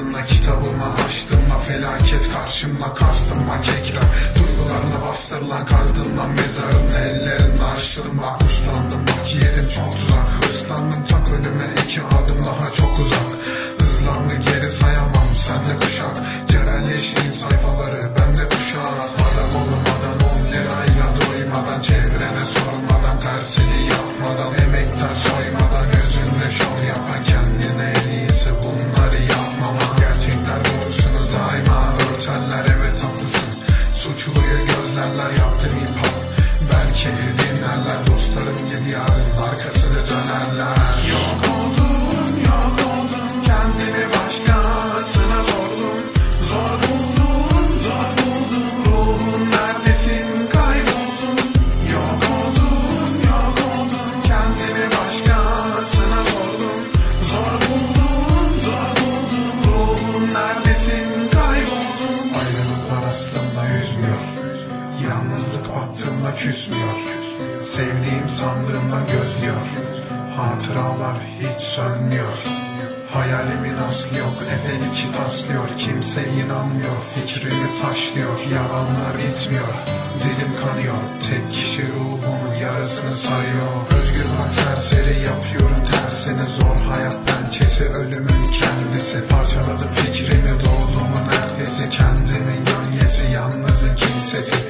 Aydınla kitabımı açtığımda felaket karşımda kastımla kekra Duygularına bastırılan kazdığımdan mezarın ellerini açtım bak Suçluyu gözlerler yaptım hip hop. Belki dinlerler dostlarım gibi yarın arkasını dönerler. Yok oldum yok oldum. Kendimi başkasına sordum. Zor buldum zor buldum. Ruhum neredesin? Kayboldum. Yok oldum yok oldum. Kendimi başkasına sordum. Zor buldum zor buldum. Ruhum neredesin? Kayboldum. Ayrılıklar aslında küsmüyor. Sevdiğim sandığımdan gözlüyor Hatıralar hiç sönmüyor. Hayalimin aslı yok Efel iki taslıyor Kimse inanmıyor Fikrimi taşlıyor. Yalanlar bitmiyor Dilim kanıyor. Tek kişi ruhumun yarasını sarıyor Özgür bak serseri yapıyorum tersini Zor hayat pençesi ölümün kendisi. Parçaladım fikrimi doğduğumun ertesi. Kendimin gölgesi yalnızın kimsesi.